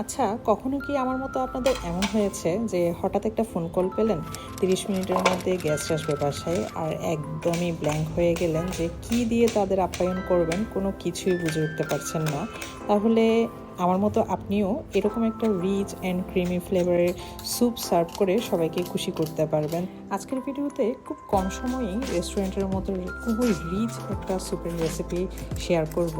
আচ্ছা কখনো কি আমার মতো আপনাদের এমন হয়েছে যে হঠাৎ একটা ফোন কল পেলেন, তিরিশ মিনিটের মধ্যে গ্যাস আসবে বাসায়, আর একদমই ব্ল্যাঙ্ক হয়ে গেলেন যে কি দিয়ে তাদের আপ্যায়ন করবেন, কোনো কিছুই বুঝে উঠতে পারছেন না? তাহলে আমার মতো আপনিও এরকম একটা রিচ অ্যান্ড ক্রিমি ফ্লেভারের স্যুপ সার্ভ করে সবাইকে খুশি করতে পারবেন। আজকের ভিডিওতে খুব কম সময়েই রেস্টুরেন্টের মতো খুবই রিচ একটা স্যুপের রেসিপি শেয়ার করব।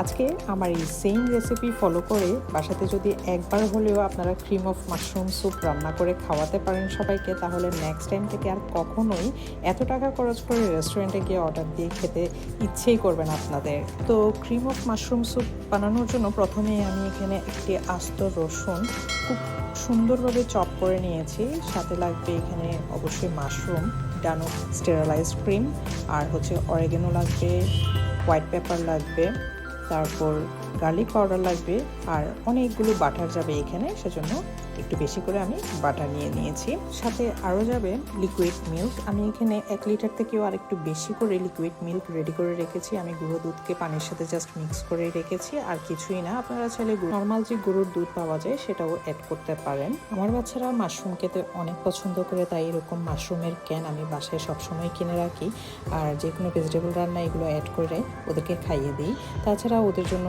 আজকে আমার এই সেম রেসিপি ফলো করে বাসাতে যদি একবার হলেও আপনারা ক্রিম অফ মাশরুম স্যুপ রান্না করে খাওয়াতে পারেন সবাইকে, তাহলে নেক্সট টাইম থেকে আর কখনোই এত টাকা খরচ করে রেস্টুরেন্টে গিয়ে অর্ডার দিয়ে খেতে ইচ্ছেই করবেন আপনাদের। তো ক্রিম অফ মাশরুম স্যুপ বানানোর জন্য প্রথমেই আমি এখানে একটি আস্ত রসুন খুব সুন্দরভাবে চপ করে নিয়েছি, সাথে লাগবে এখানে অবশ্যই মাশরুম ডানো স্টেরালাইজড ক্রিম আর হচ্ছে অরেগেনো লাগবে হোয়াইট পেপার লাগবে। তারপর গার্লিক পাউডার লাগবে আর অনেকগুলো বাটার যাবে এখানে, সেজন্য একটু বেশি করে আমি বাটার নিয়ে নিয়েছি। সাথে আরও যাবে লিকুইড মিল্ক আমি এখানে এক লিটার থেকেও আর একটু বেশি করে লিকুইড মিল্ক রেডি করে রেখেছি। আমি গুঁড়ো দুধকে পানির সাথে জাস্ট মিক্স করে রেখেছি, আর কিছুই না। আপনারা চাইলে নর্মাল যে গরুর দুধ পাওয়া যায়, সেটাও অ্যাড করতে পারেন। আমার বাচ্চারা মাশরুম খেতে অনেক পছন্দ করে, তাই এরকম মাশরুমের ক্যান আমি বাসায় সবসময় কিনে রাখি। আর যে কোনো ভেজিটেবল রান্না এগুলো অ্যাড করে ওদেরকে খাইয়ে দিই। তাছাড়া ওদের জন্য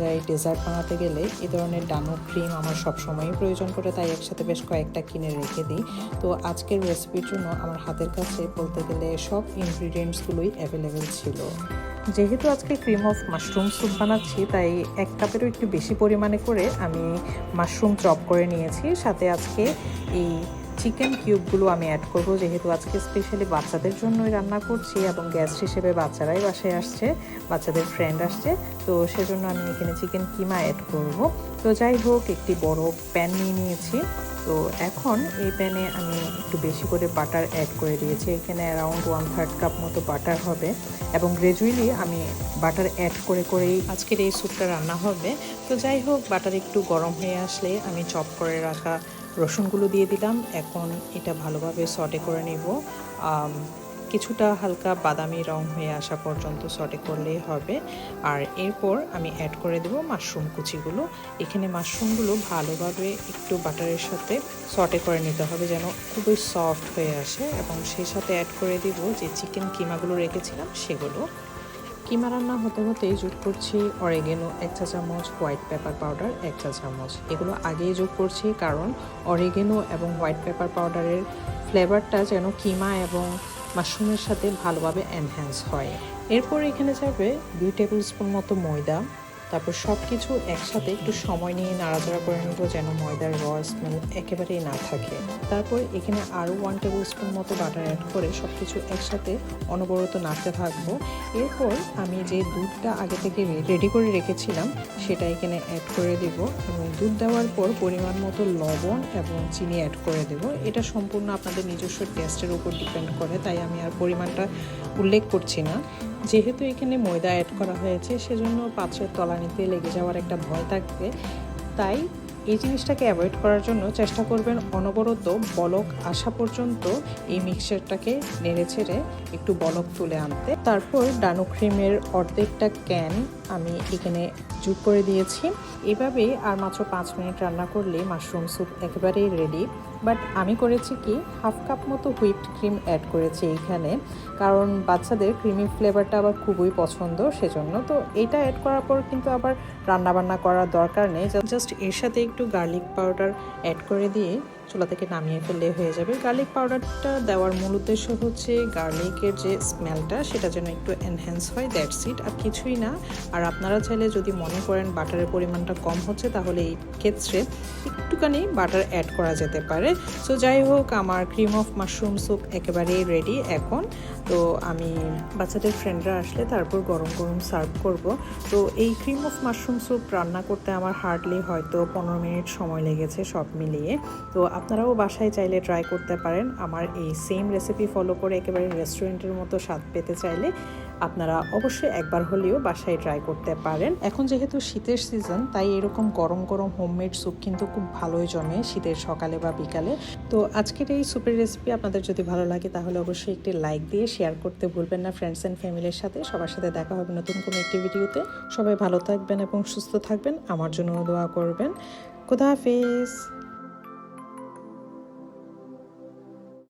যায় ডেজার্ট বানাতে গেলে এই ধরনের ডানো ক্রিম আমার সবসময়ই প্রয়োজন করে তাই একসাথে বেশ কয়েকটা কিনে রেখে দিই। তো আজকের রেসিপির জন্য আমার হাতের কাছে বলতে গেলে সব ইনগ্রিডিয়েন্টসগুলোই অ্যাভেলেবেল ছিল। যেহেতু আজকে ক্রিম অফ মাশরুম স্যুপ বানাচ্ছি, তাই এক কাপেরও একটু বেশি পরিমাণে করে আমি মাশরুম চপ করে নিয়েছি। সাথে আজকে এই চিকেন কিউবগুলো আমি অ্যাড করব, যেহেতু আজকে স্পেশালি বাচ্চাদের জন্যই রান্না করছি এবং গেস্ট হিসেবে বাচ্চারাই বাসায় আসছে, বাচ্চাদের ফ্রেন্ড আসছে, তো সেজন্য আমি এখানে চিকেন কিমা অ্যাড করব। তো যাই হোক, একটি বড় প্যান নিয়ে নিয়েছি। তো এখন এই প্যানে আমি একটু বেশি করে বাটার অ্যাড করে দিয়েছি। এখানে অ্যারাউন্ড ওয়ান থার্ড কাপ মতো বাটার হবে এবং গ্রেজুয়ালি আমি বাটার অ্যাড করে করেই আজকের এই স্যুপটা রান্না হবে। তো যাই হোক বাটার একটু গরম হয়ে আসলে আমি চপ করে রাখা রসুনগুলো দিয়ে দিলাম। এখন এটা ভালোভাবে সটে করে নেব। কিছুটা হালকা বাদামি রং হয়ে আসা পর্যন্ত সটে করলেই হবে। আর এরপর আমি অ্যাড করে দেব মাশরুম কুচিগুলো। এখানে মাশরুমগুলো ভালোভাবে একটু বাটারের সাথে সটে করে নিতে হবে যেন খুবই সফট হয়ে আসে। এবং সেই সাথে অ্যাড করে দিব যে চিকেন কিমাগুলো রেখেছিলাম সেগুলো। কিমা রান্না হতে হতে যোগ করছি অরেগেনো এক চা চামচ হোয়াইট পেপার পাউডার এক চা চামচ। এগুলো আগেই যোগ করছি কারণ অরেগেনো এবং হোয়াইট পেপার পাউডারের ফ্লেভারটা যেন কিমা এবং মাশরুমের সাথে ভালোভাবে এনহ্যান্স হয়। এরপর এখানে যাবে দুই টেবিল স্পুন মতো ময়দা তারপর সব কিছু একসাথে একটু সময় নিয়ে নাড়াচাড়া করে নেব যেন ময়দার র স্মেল একেবারেই না থাকে। তারপর এখানে আরও ওয়ান টেবিল স্পুন মতো বাটার অ্যাড করে সব কিছু একসাথে অনবরত নাড়তে থাকব। এরপর আমি যে দুধটা আগে থেকে রেডি করে রেখেছিলাম, সেটা এখানে অ্যাড করে দেব এবং দুধ দেওয়ার পর পরিমাণ মতো লবণ এবং চিনি অ্যাড করে দেব। এটা সম্পূর্ণ আপনাদের নিজস্ব টেস্টের উপর ডিপেন্ড করে, তাই আমি আর পরিমাণটা উল্লেখ করছি না। যেহেতু এখানে ময়দা অ্যাড করা হয়েছে, সেজন্য পাত্রের তলানিতে লেগে যাওয়ার একটা ভয় থাকবে। তাই এই জিনিসটাকে অ্যাভয়েড করার জন্য চেষ্টা করবেন অনবরত বলক আসা পর্যন্ত এই মিক্সচারটাকে নেড়ে ছেড়ে একটু বলক তুলে আনতে। তারপর ডানো ক্রিমের অর্ধেকটা ক্যান আমি এখানে যোগ করে দিয়েছি। এভাবে আর মাত্র পাঁচ মিনিট রান্না করলে মাশরুম স্যুপ একেবারেই রেডি বাট আমি করেছি কি, হাফ কাপ মতো হুইপড ক্রিম অ্যাড করেছি এইখানে কারণ বাচ্চাদের ক্রিমি ফ্লেভারটা আবার খুবই পছন্দ, সেজন্য তো এটা অ্যাড করার পর কিন্তু আবার রান্নাবান্না করার দরকার নেই। জাস্ট এর সাথে একটু গার্লিক পাউডার অ্যাড করে দিয়ে চুলা থেকে নামিয়ে ফেললে হয়ে যাবে। গার্লিক পাউডারটা দেওয়ার মূল উদ্দেশ্য হচ্ছে গার্লিকের যে স্মেলটা সেটা যেন একটু এনহ্যান্স হয় দ্যাটস ইট আর কিছুই না। আর আপনারা চাইলে যদি মনে করেন বাটারের পরিমাণটা কম হচ্ছে, তাহলে এই ক্ষেত্রে একটুখানি বাটার অ্যাড করা যেতে পারে। সো যাই হোক, আমার ক্রিম অফ মাশরুম স্যুপ একেবারেই রেডি এখন। তো আমি বাচ্চাদের ফ্রেন্ডরা আসলে তারপর গরম গরম সার্ভ করব। তো এই ক্রিম অফ মাশরুম স্যুপ রান্না করতে আমার হার্ডলি হয়তো পনেরো মিনিট সময় লেগেছে সব মিলিয়ে। তো আপনারাও বাসায় চাইলে ট্রাই করতে পারেন। আমার এই সেম রেসিপি ফলো করে একেবারে রেস্টুরেন্টের মতো স্বাদ পেতে চাইলে আপনারা অবশ্যই একবার হলেও বাসায় ট্রাই করতে পারেন। এখন যেহেতু শীতের সিজন তাই এরকম গরম গরম হোমমেড স্যুপ কিন্তু খুব ভালোই জমে শীতের সকালে বা বিকালে। তো আজকের এই স্যুপের রেসিপি আপনাদের যদি ভালো লাগে, তাহলে অবশ্যই একটি লাইক দিয়ে শেয়ার করতে ভুলবেন না ফ্রেন্ডস অ্যান্ড ফ্যামিলির সাথে। সবার সাথে দেখা হবে নতুন কোনো একটি ভিডিওতে সবাই ভালো থাকবেন এবং সুস্থ থাকবেন। আমার জন্য দোয়া করবেন। খুদা হাফিজ।